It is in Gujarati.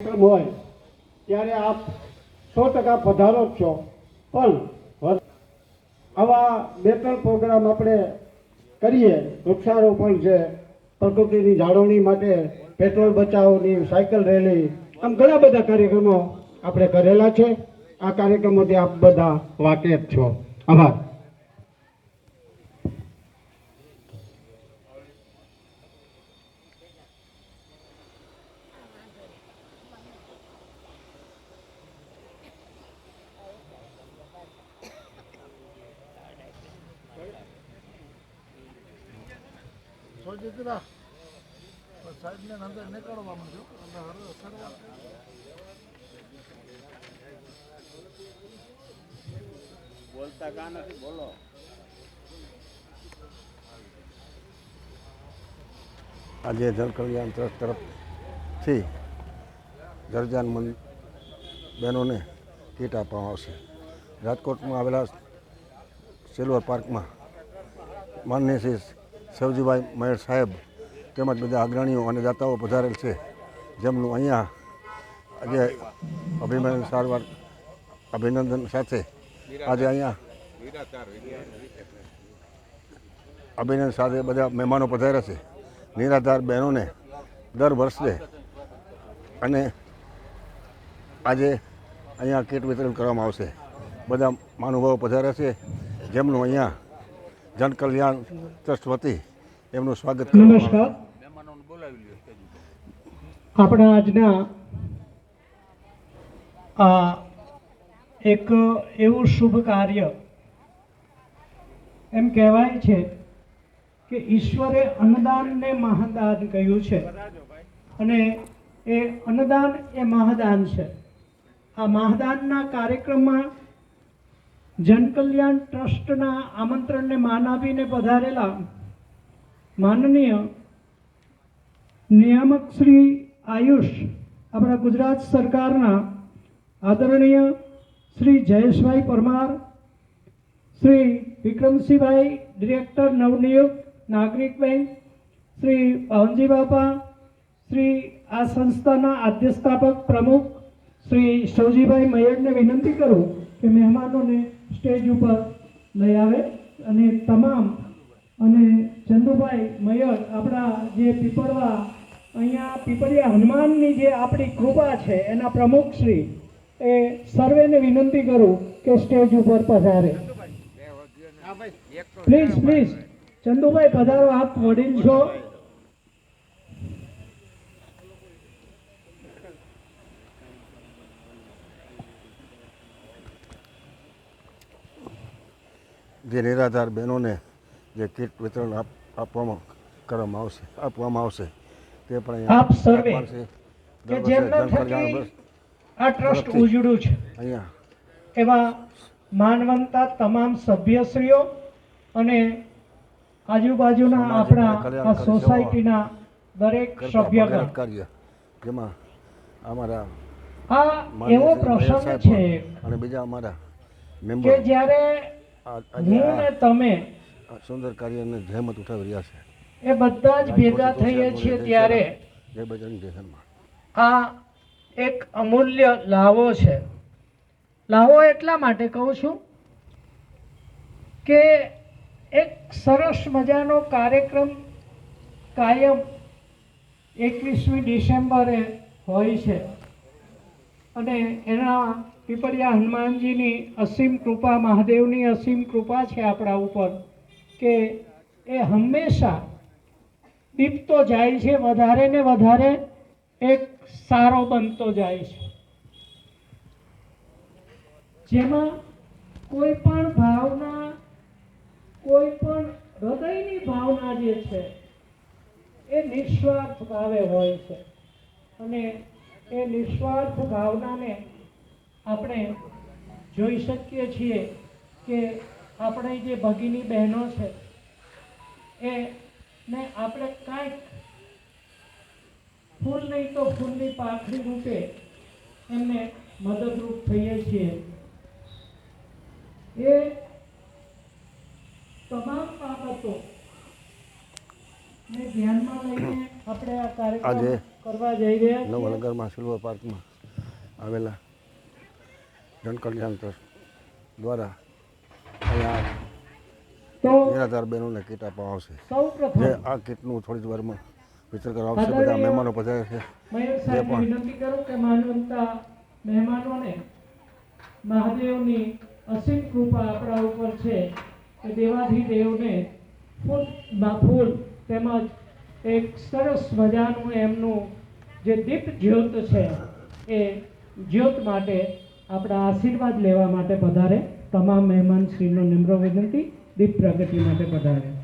કાર્યક્રમ હોય, ત્યારે આપ સો ટકા પધારો જ છો. પણ આવા બે ત્રણ પ્રોગ્રામ આપણે કરીએ, વૃક્ષારોપણ છે, પ્રકૃતિની જાળવણી માટે પેટ્રોલ બચાવની, સાયકલ રેલી, આમ ઘણા બધા કાર્યક્રમો આપણે કરેલા છે. આ કાર્યક્રમોથી આપ બધા વાકેફ છો. આભાર. સોજિત્રા સાહેબને અંદર નીકળવા માંડ્યો. બોલતા કા નથી? બોલો. આજે જનકલ્યાણ ટ્રસ્ટ તરફથી ગરજાનમંદ બહેનોને કીટ આપવામાં આવશે. રાજકોટમાં આવેલા સિલ્વર પાર્કમાં માનનીય શ્રી સવજીભાઈ મહેર સાહેબ તેમજ બધા અગ્રણીઓ અને દાતાઓ પધારેલ છે. જેમનું અહીંયા આજે અભિનંદન સારવાર, અભિનંદન સાથે આજે અહીંયા અભિનંદન સાથે બધા મહેમાનો પધાર્યા છે. નિરાધાર બહેનોને દર વર્ષે અને આજે અહીંયા કીટ વિતરણ કરવામાં આવશે. બધા મહાનુભાવો પધાર્યા છે. જેમનું અહીંયા જનકલ્યાણ ટ્રસ્ટ વતી એમનું સ્વાગત. નમસ્કાર. આપણા આજના, આ, એક એવું શુભ કાર્ય એમ કહેવાય છે કે ઈશ્વરે અન્નદાનને મહાદાન કહ્યું છે અને એ અન્નદાન એ મહાદાન છે આ મહાદાનના કાર્યક્રમમાં જનકલ્યાણ ટ્રસ્ટના આમંત્રણને માન આપીને પધારેલા માનનીય નિયામક શ્રી આયુષ આપણા ગુજરાત સરકારના આદરણીય શ્રી જયેશભાઈ પરમાર, શ્રી વિક્રમસિંહભાઈ, ડિરેક્ટર નવનિયુક્ત નાગરિક બેંક, શ્રી પાવનજી બાપા, શ્રી આ સંસ્થાના આદ્ય સ્થાપક પ્રમુખ, શ્રી શિવજીભાઈ મૈયડને વિનંતી કરું કે મહેમાનોને સ્ટેજ ઉપર લઈ આવે અને તમામ અને ચંદુભાઈ મયર આપણા જે પીપળવા અહીંયા પીપળિયા હનુમાનની જે આપણી કૃપા છે એના પ્રમુખ શ્રી એ સર્વેને વિનંતી કરું કે સ્ટેજ ઉપર પધારે. પ્લીઝ પ્લીઝ ચંદુભાઈ પધારો આપ વડીલ છો. જે નિરાધાર બહેનોને જે કીટ વિતરણ આપ આપવામાં કરવામાં આવશે આપવામાં આવશે તે પણ આપ સર્વે. કે જેમના થકી આ ટ્રસ્ટ. ઉજળું છે અહીંયા એવા માનવંતા તમામ સભ્યશ્રીઓ અને આજુબાજુના આપણા આ સોસાયટીના દરેક સભ્યગણ કાર્ય જેમાં અમારા આ એવો પ્રસંગ છે અને બીજા અમારા મેમ્બર કે જ્યારે હું ને તમે સુંદર કાર્યને જહેમત ઉઠાવી રહ્યા છે. એ બધા જ ભેગા થઈએ છીએ ત્યારે જય બજરંગ જય હનુમાન. આ એક અમૂલ્ય લાવો છે. લાવો એટલા માટે કહું છું કે એક સરસ મજાનો કાર્યક્રમ કાયમ એકવીસમી ડિસેમ્બરે હોય છે. અને એના પીપળિયા હનુમાનજીની અસીમ કૃપા, મહાદેવની અસીમ કૃપા છે આપણા ઉપર કે એ હંમેશા દીપતો જાય છે, વધારે ને વધારે એક સારો બનતો જાય છે. જેમાં કોઈ પણ ભાવના, કોઈ પણ હૃદયની ભાવના જે છે, એ નિસ્વાર્થ ભાવે હોય છે. અને એ નિસ્વાર્થ ભાવનાને આપણે જોઈ શકીએ છીએ કે આપણે જે ભગીની બહેનો છે એ ને આપણે કાંઈક ફૂલ નહીં તો ફૂલની પાખડી રૂપે એમને મદદરૂપ થઈએ છીએ. એ તમામ બાબતો ને ધ્યાનમાં લઈને આપણે આ કાર્યક્રમ કરવા જઈ રહ્યા છીએ. નવનગરમાં સિલ્વર પાર્કમાં આવેલા જનકલ્યાણ ટ્રસ્ટ દ્વારા અહીંયા તો નિરાધાર બહેનોને કીટ આપવામાં આવશે. જે આ કીટનું થોડી જ વારમાં વિતરણ કરવામાં આવશે બધા મહેમાનો પધારે છે. જે પણ. વિનંતી કરું કે માનવતા મહેમાનોને મહાદેવની અસીમ કૃપા આપણા ઉપર છે કે દેવાધિદેવને ફૂલ ફૂલ તેમજ એક સરસ મજાનું એમનું જે દીપ જ્યોત છે, એ જ્યોત માટે આપણા આશીર્વાદ લેવા માટે પધારે. તમામ મહેમાન શ્રીનો નિમ્ર વિનંતી, દીપ પ્રગતિ માટે પધારે.